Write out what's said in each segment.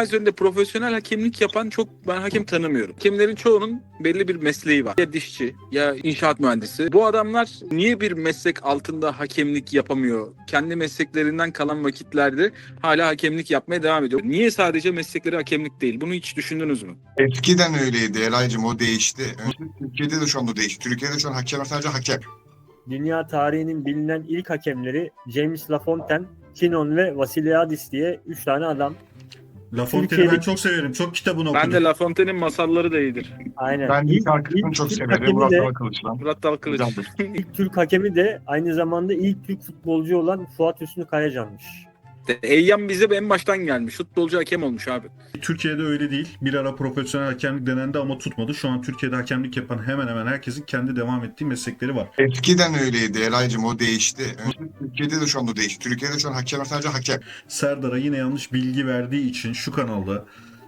dünya üzerinde profesyonel hakemlik yapan çok ben hakem tanımıyorum. Hakemlerin çoğunun belli bir mesleği var. Ya dişçi ya inşaat mühendisi. Bu adamlar niye bir meslek altında hakemlik yapamıyor? Kendi mesleklerinden kalan vakitlerde hala hakemlik yapmaya devam ediyor. Niye sadece meslekleri hakemlik değil? Bunu hiç düşündünüz mü? Eskiden öyleydi Elay'cım o değişti. Önce Türkiye'de de şu anda değişti. Türkiye'de şu an hakemler sadece hakem. Dünya tarihinin bilinen ilk hakemleri James Lafontaine, Kinon ve Vasiliadis diye 3 tane adam. La Fontaine'i ben Türkiye'deki- çok severim. Çok kitabını okudum. Ben de La Fontaine'in masalları da iyidir. Aynen. Ben İlk- ilk çok Türk severim. hakemi Murat de-. Murat Dalkılıç. İlk Türk hakemi de aynı zamanda ilk Türk futbolcu olan Fuat Hüsnü Kayacan'mış. Eyyam bize en baştan gelmiş. Futbolcu hakem olmuş abi. Türkiye'de öyle değil. Bir ara profesyonel hakemlik denendi ama tutmadı. Şu an Türkiye'de hakemlik yapan hemen hemen herkesin kendi devam ettiği meslekleri var. Eskiden öyleydi Elay'cım o değişti. Önce Türkiye'de de şu anda değişti. Türkiye'de şu an hakemler sadece hakem. Serdar'a yine yanlış bilgi verdiği için şu kanalda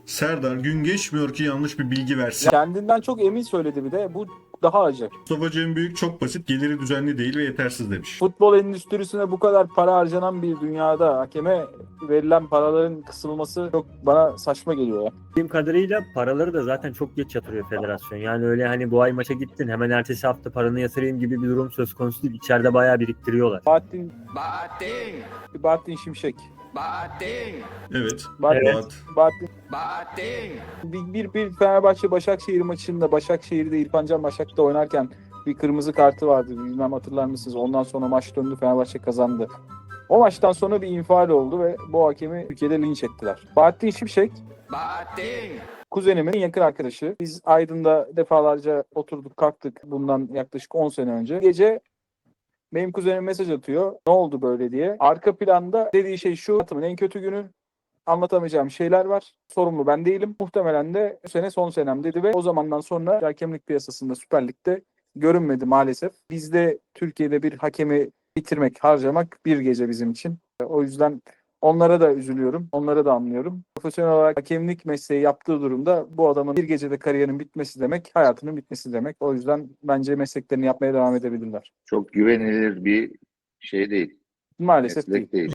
Serdar gün geçmiyor ki yanlış bir bilgi versin. Kendinden çok emin söyledi bir de. Bu daha acı. Mustafa Cem Büyük çok basit, geliri düzenli değil ve yetersiz demiş. Futbol endüstrisine bu kadar para harcanan bir dünyada hakeme verilen paraların kısılması çok bana saçma geliyor ya. Bildiğim kadarıyla paraları da zaten çok geç yatırıyor federasyon. Yani öyle hani bu ay maça gittin hemen ertesi hafta paranı yatırayım gibi bir durum söz konusu değil. İçeride bayağı biriktiriyorlar. Bahattin, Bahattin, Bahattin Şimşek. Bahattin, Evet. Bahattin, Evet. Bahattin. bir, bir, bir Fenerbahçe Başakşehir maçında Başakşehir'de İrfan Can Başak'ta oynarken bir kırmızı kartı vardı. Bilmem hatırlar mısınız? Ondan sonra maç döndü Fenerbahçe kazandı. O maçtan sonra bir infial oldu ve bu hakemi Türkiye'de linç ettiler. Bahattin Şimşek Bahattin. kuzenimin yakın arkadaşı. Biz Aydın'da defalarca oturduk kalktık bundan yaklaşık 10 sene önce. Gece benim kuzenim mesaj atıyor. Ne oldu böyle diye. Arka planda dediği şey şu. Hayatımın en kötü günü. Anlatamayacağım şeyler var. Sorumlu ben değilim. Muhtemelen de bu sene son senem dedi ve o zamandan sonra hakemlik piyasasında Süper Lig'de görünmedi maalesef. Bizde Türkiye'de bir hakemi bitirmek, harcamak bir gece bizim için. O yüzden onlara da üzülüyorum. Onları da anlıyorum. Profesyonel olarak hakemlik mesleği yaptığı durumda bu adamın bir gecede kariyerinin bitmesi demek, hayatının bitmesi demek. O yüzden bence mesleklerini yapmaya devam edebilirler. çok güvenilir bir şey değil. Maalesef değil. Meslek değil.